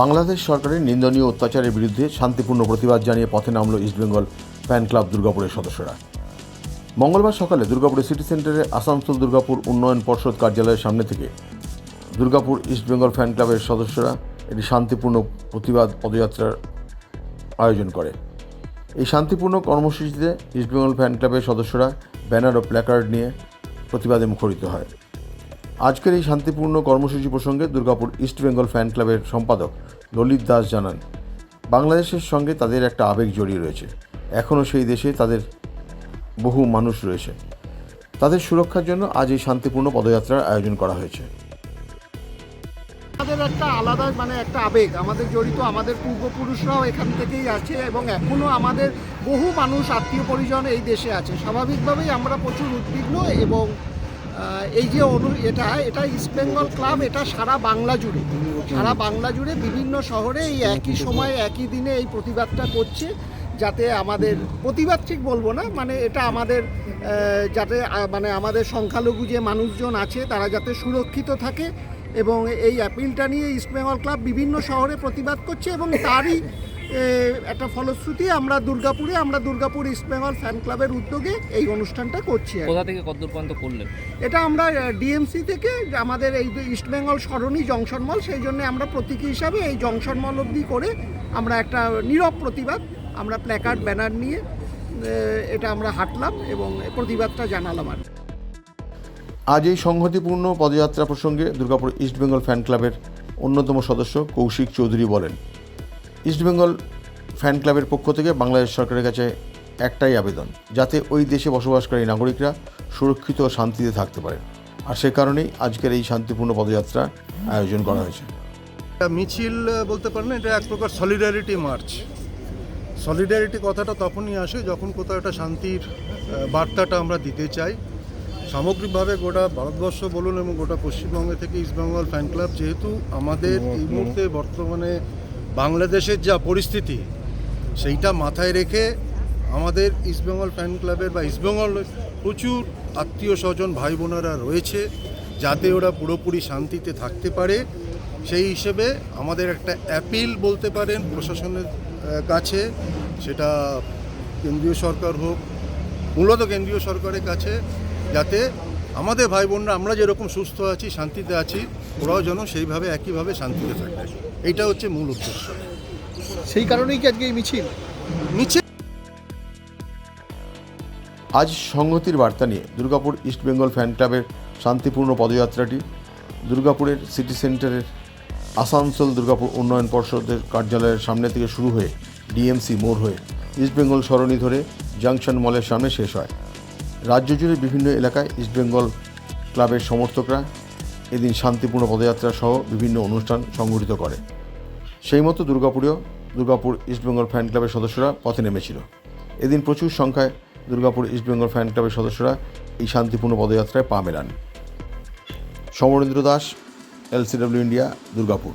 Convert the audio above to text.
বাংলাদেশ সরকারের নিন্দনীয় অত্যাচারের বিরুদ্ধে শান্তিপূর্ণ প্রতিবাদ জানিয়ে পথে নামল ইস্টবেঙ্গল ফ্যান ক্লাব দুর্গাপুরের সদস্যরা। মঙ্গলবার সকালে দুর্গাপুরের সিটি সেন্টারে আসানসোল দুর্গাপুর উন্নয়ন পর্ষদ কার্যালয়ের সামনে থেকে দুর্গাপুর ইস্টবেঙ্গল ফ্যান ক্লাবের সদস্যরা একটি শান্তিপূর্ণ প্রতিবাদ পদযাত্রার আয়োজন করে। এই শান্তিপূর্ণ কর্মসূচিতে ইস্টবেঙ্গল ফ্যান ক্লাবের সদস্যরা ব্যানার ও প্ল্যাকার্ড নিয়ে প্রতিবাদে মুখরিত হয়। আজকের এই শান্তিপূর্ণ কর্মসূচি প্রসঙ্গে দুর্গাপুর ইস্ট বেঙ্গল ফ্যান ক্লাবের সম্পাদক ললিত দাস জানান, বাংলাদেশের সঙ্গে তাদের একটা আবেগ জড়িয়ে রয়েছে। এখনও সেই দেশে তাদের বহু মানুষ রয়েছে। তাদের সুরক্ষার জন্য আজ এই শান্তিপূর্ণ পদযাত্রার আয়োজন করা হয়েছে। আমাদের একটা আলাদা মানে একটা আবেগ। আমাদের জড়িত আমাদের পূর্বপুরুষরাও এখান থেকেই আছে এবং এখনও আমাদের বহু মানুষ, আত্মীয় পরিজন এই দেশে আছে। স্বাভাবিকভাবেই আমরা প্রচুর উদ্বিগ্ন এবং এই যে অনু, এটা এটা ইস্ট বেঙ্গল ক্লাব এটা সারা বাংলা জুড়ে। সারা বাংলা জুড়ে বিভিন্ন শহরে এই একই সময়, একই দিনে এই প্রতিবাদটা করছে যাতে আমাদের, প্রতিবাদ ঠিক বলব না মানে এটা আমাদের যাতে মানে আমাদের সংখ্যালঘু যে মানুষজন আছে, তারা যাতে সুরক্ষিত থাকে। এবং এই অ্যাপিলটা নিয়ে ইস্টবেঙ্গল ক্লাব বিভিন্ন শহরে প্রতিবাদ করছে এবং তারই একটা ফলশ্রুতি আমরা দুর্গাপুরে আমরা দুর্গাপুর ইস্টবেঙ্গল ফ্যান ক্লাবের উদ্যোগে এই অনুষ্ঠানটা করছি। কোথা থেকে কতদূর পর্যন্ত করলেন এটা আমরা ডিএমসি থেকে আমাদের এই ইস্টবেঙ্গল সরণি জংশন মল সেই জন্য আমরা প্রতীকী হিসাবে এই জংশন মল অবধি করে আমরা একটা নীরব প্রতিবাদ আমরা প্ল্যাকার্ড ব্যানার নিয়ে এটা আমরা হাঁটলাম এবং প্রতিবাদটা জানালাম আর। আজ এই সংহতিপূর্ণ পদযাত্রা প্রসঙ্গে দুর্গাপুর ইস্টবেঙ্গল ফ্যান ক্লাবের অন্যতম সদস্য কৌশিক চৌধুরী বলেন ইস্টবেঙ্গল ফ্যান ক্লাবের পক্ষ থেকে বাংলাদেশ সরকারের কাছে একটাই আবেদন, যাতে ওই দেশে বসবাসকারী নাগরিকরা সুরক্ষিত ও শান্তিতে থাকতে পারে। আর সে কারণেই আজকের এই শান্তিপূর্ণ পদযাত্রা আয়োজন করা হয়েছে। মিছিল বলতে পারেন এটা এক প্রকার সলিডারিটি মার্চ সলিডারিটি কথাটা তখনই আসে যখন কোথাও একটা শান্তির বার্তাটা আমরা দিতে চাই। সামগ্রিকভাবে গোটা ভারতবর্ষ বলুন এবং গোটা পশ্চিমবঙ্গে থেকে ইস্টবেঙ্গল ফ্যান ক্লাব যেহেতু আমাদের এই মুহূর্তে বর্তমানে বাংলাদেশের যা পরিস্থিতি সেইটা মাথায় রেখে আমাদের ইস্টবেঙ্গল ফ্যান ক্লাবের বা ইস্টবেঙ্গল প্রচুর আত্মীয় স্বজন ভাই বোনেরা রয়েছে যাতে ওরা পুরোপুরি শান্তিতে থাকতে পারে। সেই হিসেবে আমাদের একটা অ্যাপিল বলতে পারেন প্রশাসনের কাছে সেটা কেন্দ্রীয় সরকার হোক মূলত কেন্দ্রীয় সরকারের কাছে। যাতে আমাদের ভাই বোনরা আমরা যেরকম সুস্থ আছি শান্তিতে আছি ওরাও যেন সেইভাবে একইভাবে শান্তিতে থাকে এইটা হচ্ছে মূল উদ্দেশ্য। সেই কারণেই কি আজকে এই মিছিল? নিচে আজ সংহতির বার্তা নিয়ে দুর্গাপুর ইস্টবেঙ্গল ফ্যান ক্লাবের শান্তিপূর্ণ পদযাত্রাটি দুর্গাপুরের সিটি সেন্টারের আসানসোল দুর্গাপুর উন্নয়ন পর্ষদের কার্যালয়ের সামনে থেকে শুরু হয়ে ডিএমসি মোড় হয়ে ইস্টবেঙ্গল সরণি ধরে জাংশন মলের সামনে শেষ হয়। রাজ্য জুড়ে বিভিন্ন এলাকায় ইস্টবেঙ্গল ক্লাবের সমর্থকরা এদিন শান্তিপূর্ণ পদযাত্রা সহ বিভিন্ন অনুষ্ঠান সংগঠিত করে। সেই মতো দুর্গাপুরেও দুর্গাপুর ইস্টবেঙ্গল ফ্যান ক্লাবের সদস্যরা পথে নেমেছিল। এদিন প্রচুর সংখ্যায় দুর্গাপুর ইস্টবেঙ্গল ফ্যান ক্লাবের সদস্যরা এই শান্তিপূর্ণ পদযাত্রায় পা মেলান। Samarendra Das, LCW India, Durgapur.